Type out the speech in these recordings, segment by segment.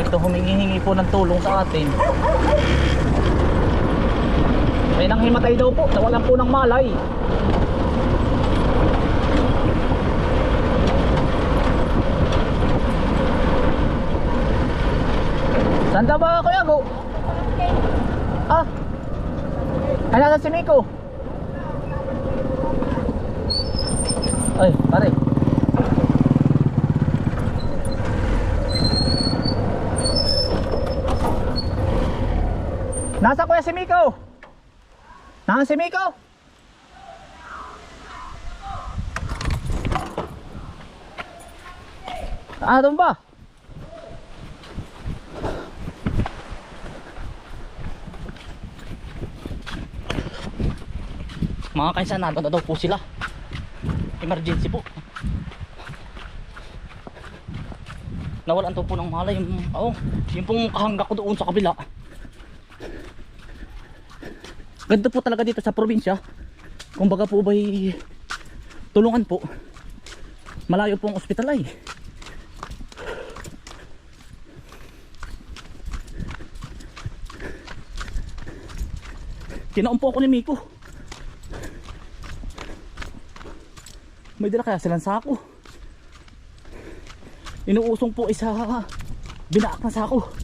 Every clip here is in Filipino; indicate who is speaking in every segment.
Speaker 1: ito humingi-hingi po ng tulong sa atin. May nang himatay daw po, nawalan po ng malay. Saan ka ba kuya go? Ah, ay nasa si Miko. Ay, pare. Nasa kuya si Miko? Nasa si Miko? Ah, doon ba? Mga kainsan, nandun na daw po sila. Emergency po. Nawalan to po ng malay. Yung, oh, yung pong kahangga ko doon sa kabila. Ganda po talaga dito sa probinsya. Kumbaga po ba'y tulungan po. Malayo po ang ospital ay. Kinaumpo ako ni Miko. May dala kaya silang sako. Inuusong po isa binaak na sako.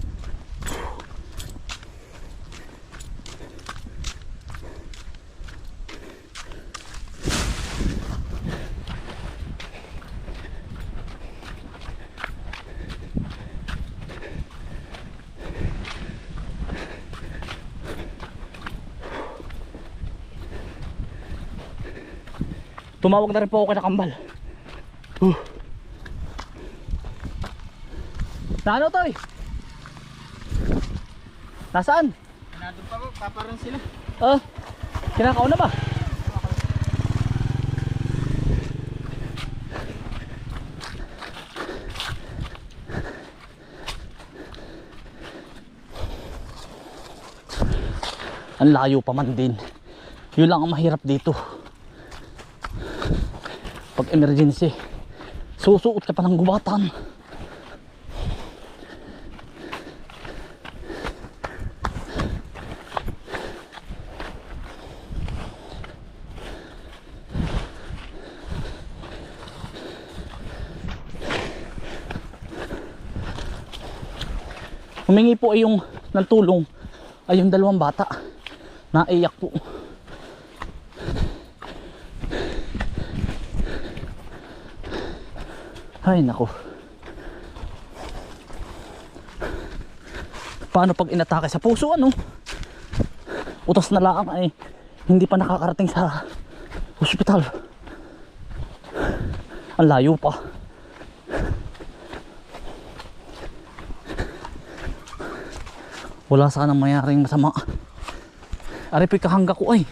Speaker 1: Tumawag na rin po ako kay Nakambal. Uh. Na ano to eh? Nasaan?
Speaker 2: Nandun pa ko, paparang sila.
Speaker 1: Ah, kinakaon na ba? Ang layo pa man din. Yun lang ang mahirap dito. Pag emergency, susuot ka pa ng gubatan. Humingi po ay yung ng tulong ay yung dalawang bata. Naiyak po. Ay nako. Paano pag inatake sa puso ano? Utas na lang ay hindi pa nakakarating sa hospital. Ang layo pa. Wala sanang mayaring masama. Ari po'y kahangga ko ay.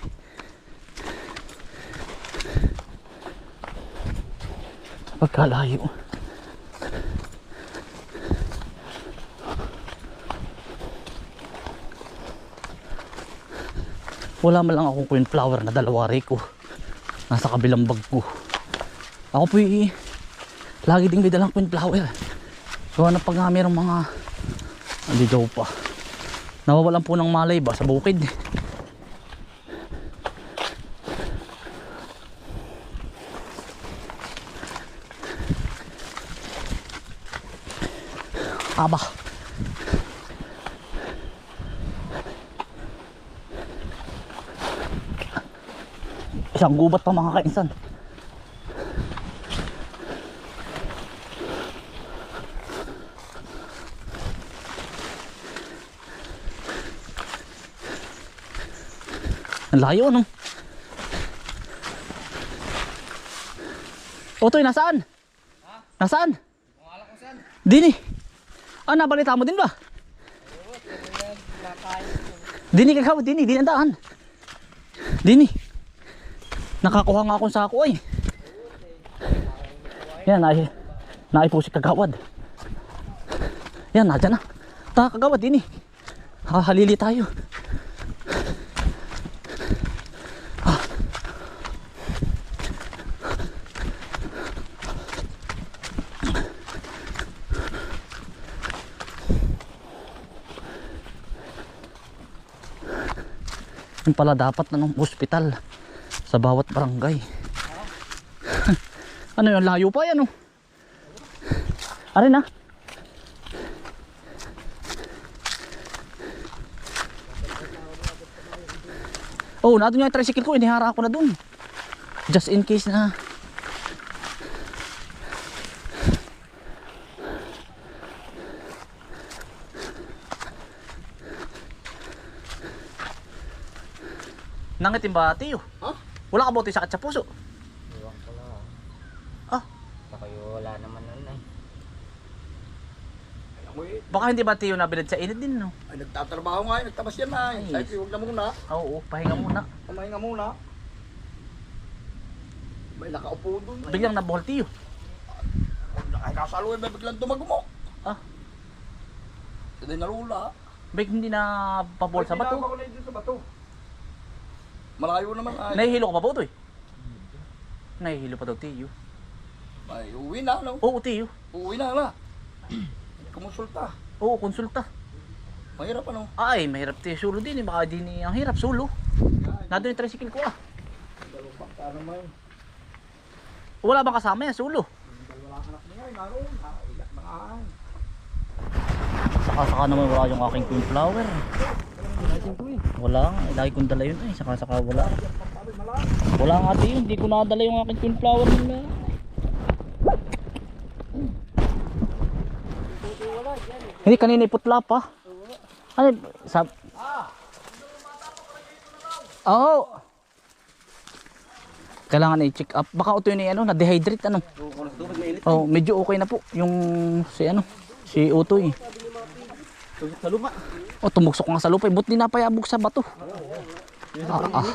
Speaker 1: Pagkalayo. Wala man lang akong queen flower na dalawa ko. Nasa kabilang bag ko. Ako po'y lagi ding may dalang queen flower. Gawa na pag mayroong mga hindi daw pa. Nawawalan po ng malay ba sa bukid. Aba. Isang gubat pa mga kainsan. Ang layo no. Otoy, nasaan? Nasaan?
Speaker 2: Wala ko saan.
Speaker 1: Dini. Ah, nabalita mo din ba? Dini kagawa, dini, dini ang daan. Dini. Nakakuha nga akong sako ay. Eh. Yan, nai, naipusik kagawad. Yan, nadyan na. Ta, kagawad din eh. Ha, halili tayo. Ah. Pala dapat na ng hospital sa bawat barangay. ano yun, layo pa yan oh. Are na. Oh, nandun yung tricycle ko, inihara ko na dun. Just in case na. Nangitim ba, tiyo?
Speaker 2: Ha?
Speaker 1: Wala ka ba sakit sa puso?
Speaker 2: Iwan ko na.
Speaker 1: Ah.
Speaker 2: Baka yung wala naman nun ay.
Speaker 1: Baka hindi ba tiyo nabilid sa init din, no?
Speaker 3: Ay, nagtatrabaho nga, eh, nagtabas yan na.
Speaker 1: Ay.
Speaker 3: Ay, huwag na muna.
Speaker 1: Oo, pahinga muna.
Speaker 3: Kumain nga muna. May nakaupo doon.
Speaker 1: Biglang nabuhol tiyo.
Speaker 3: Ay, kasaluhin may biglang tumagumo.
Speaker 1: Ah.
Speaker 3: Din nalula.
Speaker 1: Big hindi na pabol sa bato.
Speaker 3: ko na dito sa bato. Malayo naman ay.
Speaker 1: Nahihilo ka pa ba ito eh? Nahihilo pa daw tiyo.
Speaker 3: Ay, uwi na, no?
Speaker 1: Oo, tiyo.
Speaker 3: Uwi na, na. Kumonsulta.
Speaker 1: Oo, konsulta.
Speaker 3: Mahirap ano?
Speaker 1: Ay, mahirap tiyo sulo din eh. Baka di ni ang hirap sulo. Nandun yung tricycle ko ah.
Speaker 3: Dalawang ka naman.
Speaker 1: Wala bang kasama yan, sulo?
Speaker 3: Dalawang anak niya, naroon. Ha, iyak na.
Speaker 1: Saka-saka naman wala yung aking queen flower. Wala nga, eh, lagi kong dala yun eh. Saka-saka wala. Wala nga ate yun, hindi ko nadala yung aking queen flower nila. Hindi, kanina iputla pa. Ano, sab... Oo. Kailangan i-check up. Baka ito yun eh, ano, na-dehydrate ano. Oh, medyo okay na po yung si ano, si Utoy.
Speaker 2: Sa lupa.
Speaker 1: O tumuksok nga sa lupa, buti di napayabog sa bato. Ah, ah.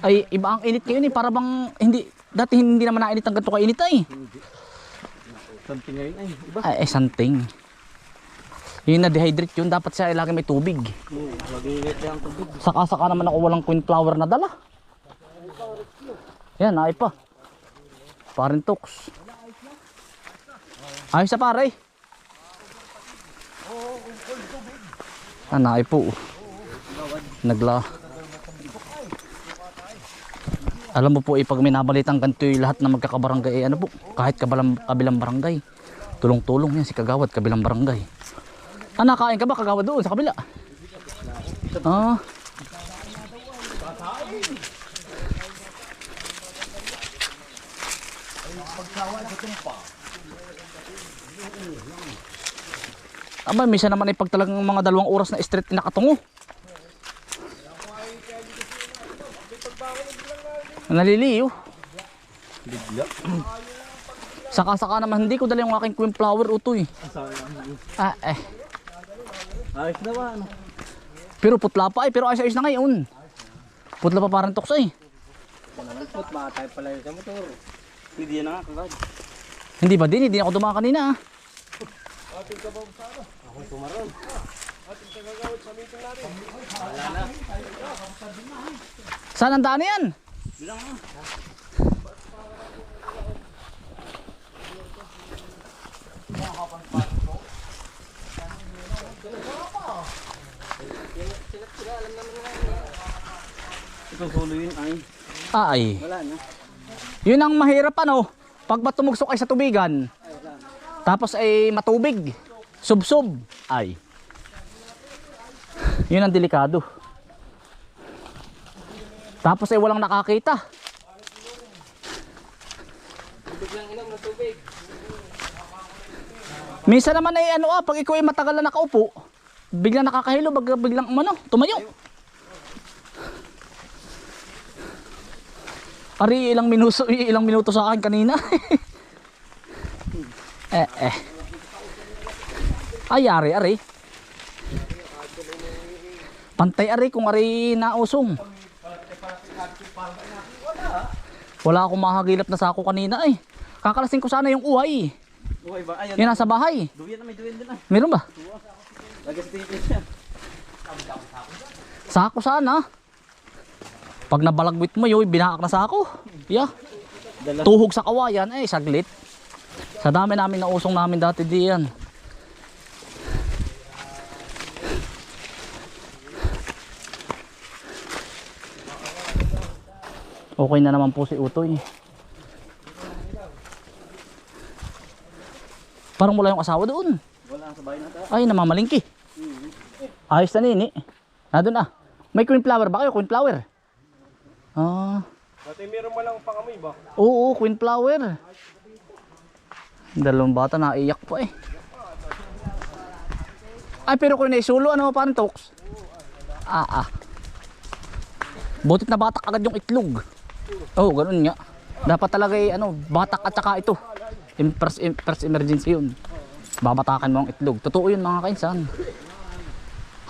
Speaker 1: Ay, iba ang init ngayon eh, para bang hindi dati hindi naman nainit ang ganito kainit ay.
Speaker 2: Something ngayon ay. Iba.
Speaker 1: Ay, eh, something. Yung na-dehydrate yun, dapat siya ay lagi may tubig.
Speaker 2: Oo, yung tubig.
Speaker 1: Saka-saka naman ako walang queen flower na dala. Yan, ay pa. Parin toks. Ayos sa pare. Naay po. Nagla. Alam mo po, eh, pag may nabalitang ganito yung lahat na magkakabarangay, eh, ano po, kahit kabilang, kabilang barangay, tulong-tulong yan si Kagawad, kabilang barangay. Ah, nakain ka ba Kagawad doon sa kabila? Ah. Aba, misa naman ay pag talagang mga dalawang oras na straight na nakatungo. Naliliyo.
Speaker 2: Bigla.
Speaker 1: Saka-saka naman hindi ko dala yung aking queen flower utoy. Ah, eh.
Speaker 2: Ayos na ba? Ano?
Speaker 1: Pero putla pa eh, pero ayos-ayos na ngayon. Putla pa parang toks eh.
Speaker 2: Ba't baka tayo pala yun sa motor? Hindi na nga kagad.
Speaker 1: Hindi ba din? Hindi ako dumaan kanina ah.
Speaker 2: Ako tumaron.
Speaker 1: Saan ang daan na yan?
Speaker 2: Bilang ah. Ikaw solo yun ay.
Speaker 1: Ah, ay.
Speaker 2: Wala na.
Speaker 1: Yun ang mahirap ano. Pag ba tumugsok ay sa tubigan, tapos ay matubig, subsob, ay. Yun ang delikado. Tapos ay walang nakakita. Minsan naman ay ano ah, pag ikaw ay matagal na nakaupo, biglang nakakahilo, bag, biglang ano, tumayo. Ari ilang minuto, ilang minuto sa akin kanina. eh eh. Ay ari ari. Pantay ari kung ari nausong. Wala akong mahagilap na sako kanina ay. Kakalasing ko sana yung uhay.
Speaker 2: Okay ba? Ayun.
Speaker 1: Yan nasa bahay.
Speaker 2: Duyan na may duyan din ah.
Speaker 1: Meron ba?
Speaker 2: Sa.
Speaker 1: Sako sana. Pag nabalagwit mo yun, binakak na sako. Yeah. Tuhog sa kawayan, eh, saglit. Sa dami namin na usong namin dati diyan. Okay na naman po si Utoy. Parang wala yung asawa doon.
Speaker 3: Wala sa bahay natin.
Speaker 1: Ay, namamalingki. Ayos na nini. Nandun ah. May queen flower ba kayo? Queen flower? Ah,
Speaker 2: Dati meron mo lang pangamoy ba?
Speaker 1: oo, queen flower. Dalawang bata naiyak pa eh. Ay, pero kung naisulo, ano parang toks? Ah, ah. Butit na batak agad yung itlog. Oh, ganun nga. Dapat talaga eh, ano, batak at saka ito. First, first emergency yun. Babatakan mo ang itlog. Totoo yun mga kainsan.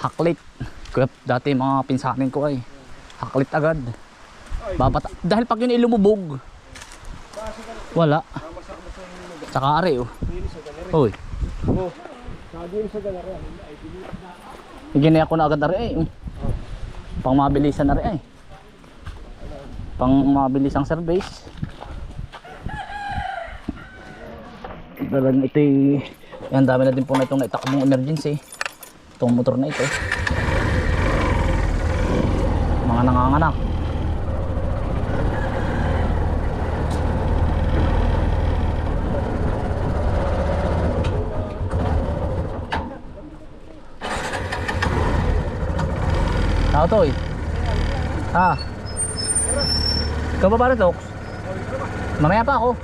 Speaker 1: Haklit. Kaya dati mga pinsanin ko ay haklit agad. Babata dahil pag yun ilumubog. Wala. Tsaka are oh. Hoy.
Speaker 2: Oo. Sabi sa ganara.
Speaker 1: Ginaya ko na agad are eh. Pang mabilisan na rin eh. Pang mabilis ang service. Talagang ito yan dami na din po na itong naitakbong emergency. Itong motor na ito. Mga nanganganak. tao to eh. Ha? Ah. Ikaw ba para Tox? Mamaya pa ako.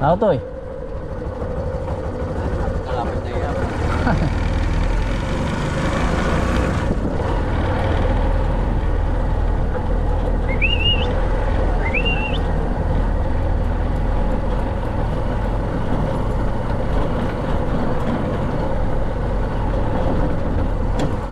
Speaker 1: Tao to eh. Kalapit na yan.